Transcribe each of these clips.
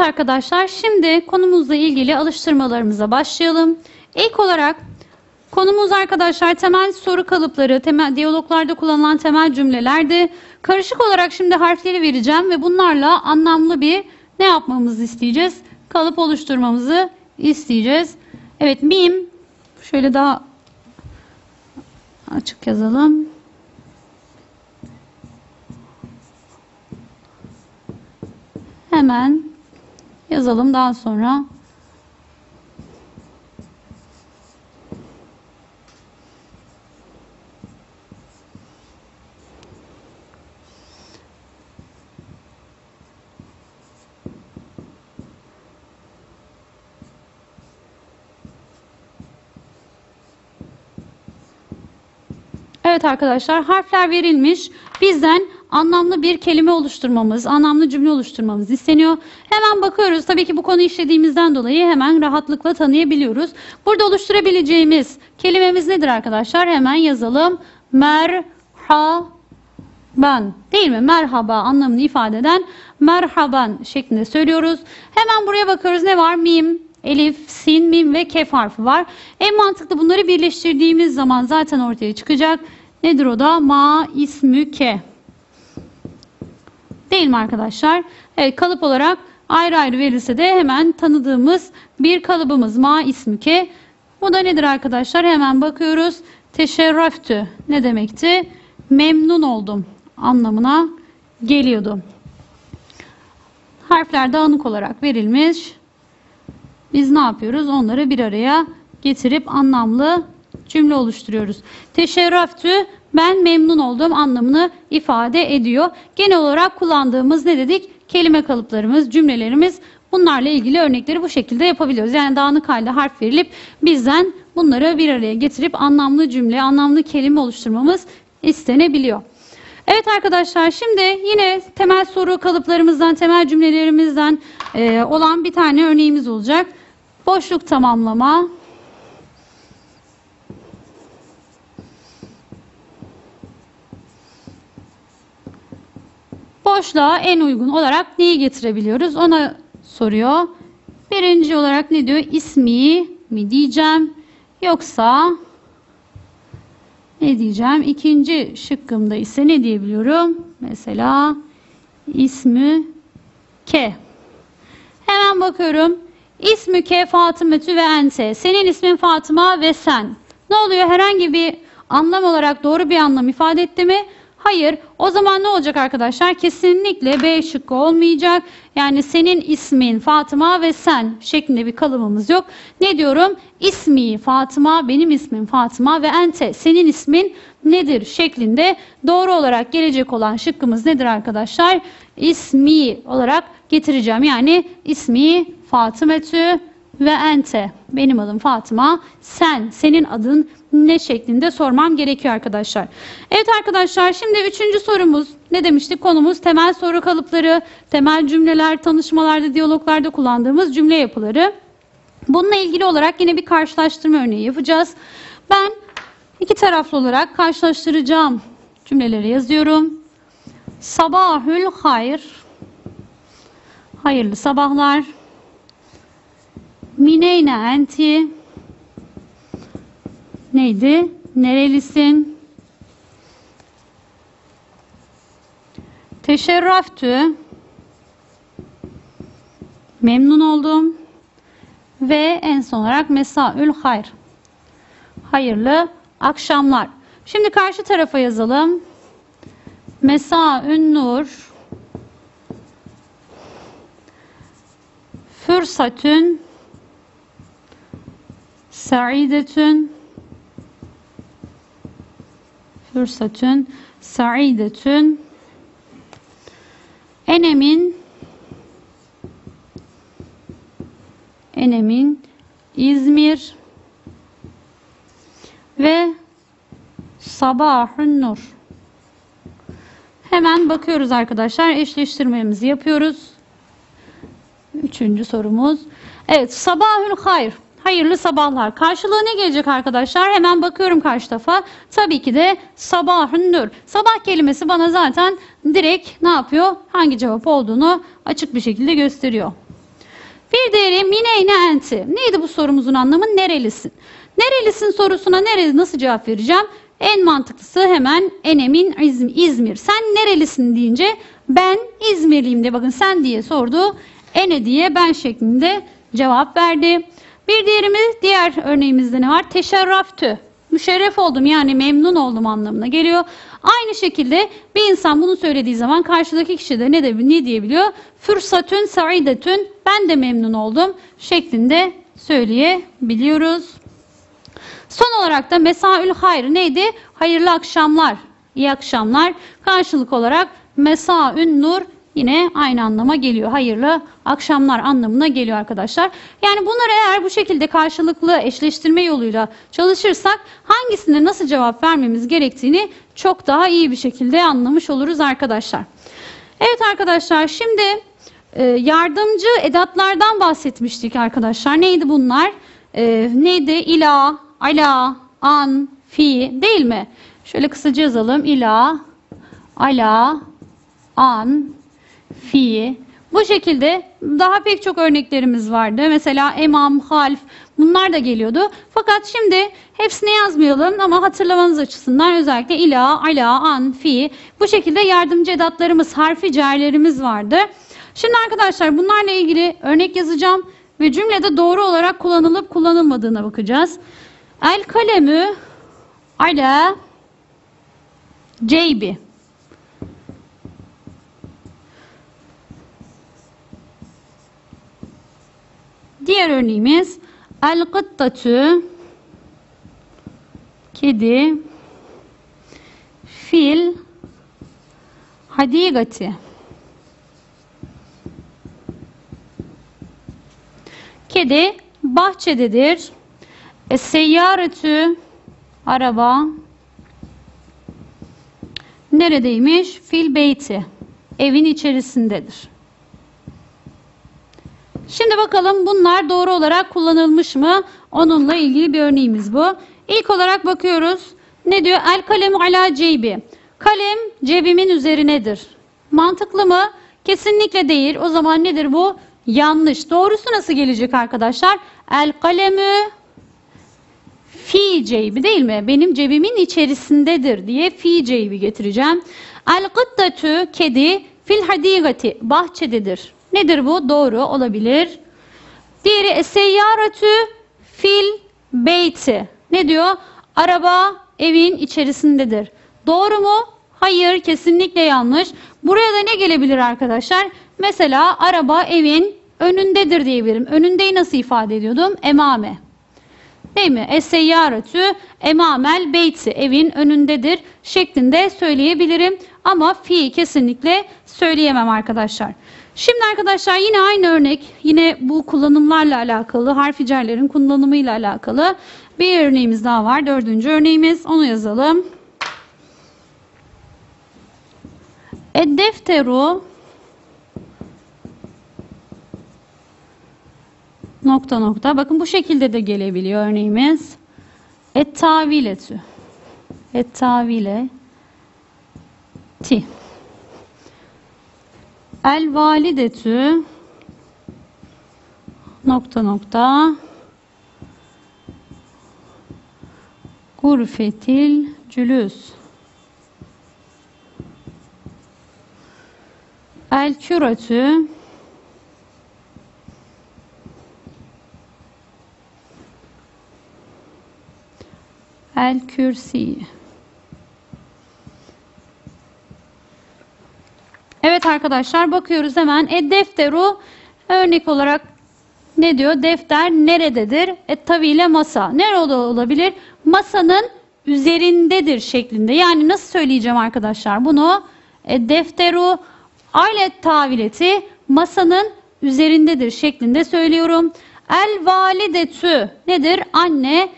Evet arkadaşlar şimdi konumuzla ilgili alıştırmalarımıza başlayalım. İlk olarak konumuz arkadaşlar temel soru kalıpları, temel diyaloglarda kullanılan temel cümlelerdi. Karışık olarak şimdi harfleri vereceğim ve bunlarla anlamlı bir ne yapmamızı isteyeceğiz? Kalıp oluşturmamızı isteyeceğiz. Evet mim şöyle daha açık yazalım. Hemen yazalım daha sonra. Evet arkadaşlar harfler verilmiş. Bizden anlamlı bir kelime oluşturmamız, anlamlı cümle oluşturmamız isteniyor. Hemen bakıyoruz. Tabii ki bu konu işlediğimizden dolayı hemen rahatlıkla tanıyabiliyoruz. Burada oluşturabileceğimiz kelimemiz nedir arkadaşlar? Hemen yazalım. Merhaban. Değil mi? Merhaba anlamını ifade eden merhaban şeklinde söylüyoruz. Hemen buraya bakıyoruz. Ne var? Mim, elif, sin, mim ve kef harfi var. En mantıklı bunları birleştirdiğimiz zaman zaten ortaya çıkacak. Nedir o da? Ma ismü ke. Değil mi arkadaşlar? Evet kalıp olarak ayrı ayrı verilse de hemen tanıdığımız bir kalıbımız ma ismi ke. Bu da nedir arkadaşlar? Hemen bakıyoruz. Teşerraftü ne demekti? Memnun oldum anlamına geliyordu. Harfler dağınık olarak verilmiş. Biz ne yapıyoruz? Onları bir araya getirip anlamlı cümle oluşturuyoruz. Teşerraftü ben memnun oldum anlamını ifade ediyor. Genel olarak kullandığımız ne dedik? Kelime kalıplarımız, cümlelerimiz bunlarla ilgili örnekleri bu şekilde yapabiliyoruz. Yani dağınık halde harf verilip bizden bunları bir araya getirip anlamlı cümle, anlamlı kelime oluşturmamız istenebiliyor. Evet arkadaşlar şimdi yine temel soru kalıplarımızdan, temel cümlelerimizden olan bir tane örneğimiz olacak. Boşluk tamamlama. Boşluğa en uygun olarak neyi getirebiliyoruz? Ona soruyor. Birinci olarak ne diyor? İsmi mi diyeceğim? Yoksa ne diyeceğim? İkinci şıkkımda ise ne diyebiliyorum? Mesela ismi ke. Hemen bakıyorum. İsmi ke Fatımetü ve ente. Senin ismin Fatıma ve sen. Ne oluyor? Herhangi bir anlam olarak doğru bir anlam ifade etti mi? Hayır. O zaman ne olacak arkadaşlar? Kesinlikle B şıkkı olmayacak. Yani senin ismin Fatıma ve sen şeklinde bir kalıbımız yok. Ne diyorum? İsmi Fatıma, benim ismim Fatıma ve ente. Senin ismin nedir şeklinde doğru olarak gelecek olan şıkkımız nedir arkadaşlar? İsmi olarak getireceğim. Yani ismi Fatımetü ve ente. Benim adım Fatıma. Sen, senin adın ne şeklinde sormam gerekiyor arkadaşlar. Evet arkadaşlar şimdi üçüncü sorumuz ne demiştik? Konumuz temel soru kalıpları, temel cümleler, tanışmalarda, diyaloglarda kullandığımız cümle yapıları. Bununla ilgili olarak yine bir karşılaştırma örneği yapacağız. Ben iki taraflı olarak karşılaştıracağım cümleleri yazıyorum. Sabahül hayr. Hayırlı sabahlar. Mineyne enti. Neydi? Nerelisin? Teşerraftü. Memnun oldum. Ve en son olarak mesaül hayr. Hayırlı akşamlar. Şimdi karşı tarafa yazalım. Mesaün nur. Fürsatün. Saidetün. Fürsatün. Saidetün. Enemin Enemin İzmir ve Sabahun Nur. Hemen bakıyoruz arkadaşlar. Eşleştirmemizi yapıyoruz. Üçüncü sorumuz. Evet. Sabahül hayr. Hayırlı sabahlar. Karşılığı ne gelecek arkadaşlar? Hemen bakıyorum karşı tarafa. Tabii ki de sabahın nur. Sabah kelimesi bana zaten direkt ne yapıyor? Hangi cevap olduğunu açık bir şekilde gösteriyor. Bir diğeri mineyne enti. Neydi bu sorumuzun anlamı? Nerelisin? Nerelisin sorusuna nereli nasıl cevap vereceğim? En mantıklısı hemen enemin İzmir. Sen nerelisin deyince ben İzmirliyim de bakın sen diye sordu. Ene diye ben şeklinde cevap verdi. Bir diğerimiz diğer örneğimizde ne var? Teşerraftü. Müşerref oldum yani memnun oldum anlamına geliyor. Aynı şekilde bir insan bunu söylediği zaman karşıdaki kişi de ne, de, ne diyebiliyor? Fürsatün saidetün ben de memnun oldum şeklinde söyleyebiliyoruz. Son olarak da mesaül hayr neydi? Hayırlı akşamlar, iyi akşamlar. Karşılık olarak mesaün nur yine aynı anlama geliyor. Hayırlı akşamlar anlamına geliyor arkadaşlar. Yani bunları eğer bu şekilde karşılıklı eşleştirme yoluyla çalışırsak hangisine nasıl cevap vermemiz gerektiğini çok daha iyi bir şekilde anlamış oluruz arkadaşlar. Evet arkadaşlar şimdi e, yardımcı edatlardan bahsetmiştik arkadaşlar. Neydi bunlar? E, neydi? İla, ala, an, fi değil mi? Şöyle kısaca yazalım. İla, ala, an, fi. Bu şekilde daha pek çok örneklerimiz vardı. Mesela emam, half bunlar da geliyordu. Fakat şimdi hepsini yazmayalım ama hatırlamanız açısından özellikle ila, ala, an, fi bu şekilde yardımcı edatlarımız, harfi cerlerimiz vardı. Şimdi arkadaşlar bunlarla ilgili örnek yazacağım ve cümlede doğru olarak kullanılıp kullanılmadığına bakacağız. El kalemü ala ceybi. Diğer örneğimiz el gıttatü kedi fil hadigati Kedi bahçededir. E, seyyaretü araba neredeymiş? Fil beyti evin içerisindedir. Şimdi bakalım bunlar doğru olarak kullanılmış mı? Onunla ilgili bir örneğimiz bu. İlk olarak bakıyoruz. Ne diyor? El kalem ala ceybi. Kalem cebimin üzerinedir. Mantıklı mı? Kesinlikle değil. O zaman nedir bu? Yanlış. Doğrusu nasıl gelecek arkadaşlar? El kalemü fi ceybi değil mi? Benim cebimin içerisindedir diye fi ceybi getireceğim. El gıddatü kedi fil hadigati bahçededir. Nedir bu? Doğru olabilir. Diğeri eseyyaratü fil beyti. Ne diyor? Araba evin içerisindedir. Doğru mu? Hayır, kesinlikle yanlış. Buraya da ne gelebilir arkadaşlar? Mesela araba evin önündedir diyebilirim. Önündeyi nasıl ifade ediyordum? Emame. Değil mi? Eseyyaretü emamel beyti evin önündedir şeklinde söyleyebilirim. Ama fi kesinlikle söyleyemem arkadaşlar. Şimdi arkadaşlar yine aynı örnek, yine bu kullanımlarla alakalı, harficerlerin kullanımıyla alakalı bir örneğimiz daha var. Dördüncü örneğimiz, onu yazalım. Eddefteru nokta nokta. Bakın bu şekilde de gelebiliyor örneğimiz. Et taviletü. Et tavile ti. El validetü nokta nokta gurfetil cülüs. El küratü el kürsi Evet arkadaşlar bakıyoruz hemen. E defteru örnek olarak ne diyor? Defter nerededir? E taviyle masa. Nerede olabilir? Masanın üzerindedir şeklinde. Yani nasıl söyleyeceğim arkadaşlar bunu? E defteru alet tavileti masanın üzerindedir şeklinde söylüyorum. El validetü nedir? Anne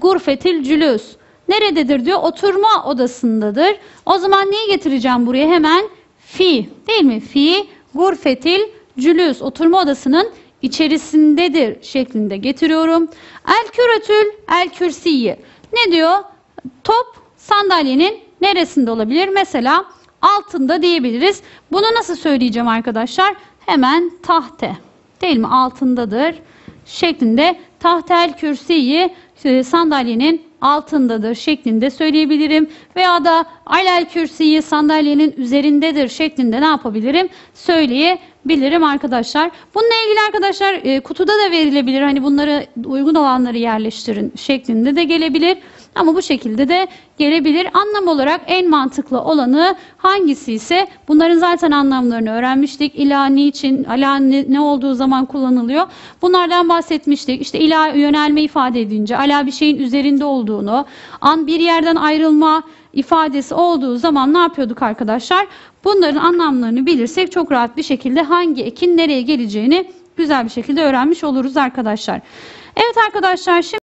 gurfetil cülüs. Nerededir diyor? Oturma odasındadır. O zaman neyi getireceğim buraya? Hemen fi değil mi? Fi gurfetil cülüs oturma odasının içerisindedir şeklinde getiriyorum. El küretül el kürsiyi. Ne diyor? Top sandalyenin neresinde olabilir? Mesela altında diyebiliriz. Bunu nasıl söyleyeceğim arkadaşlar? Hemen tahte. değil mi? Altındadır şeklinde tahtel kürsiyi e, sandalyenin altındadır şeklinde söyleyebilirim. Veya da alel kürsiyi sandalyenin üzerindedir şeklinde ne yapabilirim? Söyleyebilirim arkadaşlar. Bununla ilgili arkadaşlar e, kutuda da verilebilir. Hani bunları uygun olanları yerleştirin şeklinde de gelebilir. Ama bu şekilde de gelebilir. Anlam olarak en mantıklı olanı hangisi ise bunların zaten anlamlarını öğrenmiştik. İla niçin, ala ne, ne olduğu zaman kullanılıyor. Bunlardan bahsetmiştik. İşte ila yönelme ifade edince, ala bir şeyin üzerinde olduğunu, an bir yerden ayrılma ifadesi olduğu zaman ne yapıyorduk arkadaşlar? Bunların anlamlarını bilirsek çok rahat bir şekilde hangi ekin nereye geleceğini güzel bir şekilde öğrenmiş oluruz arkadaşlar. Evet arkadaşlar şimdi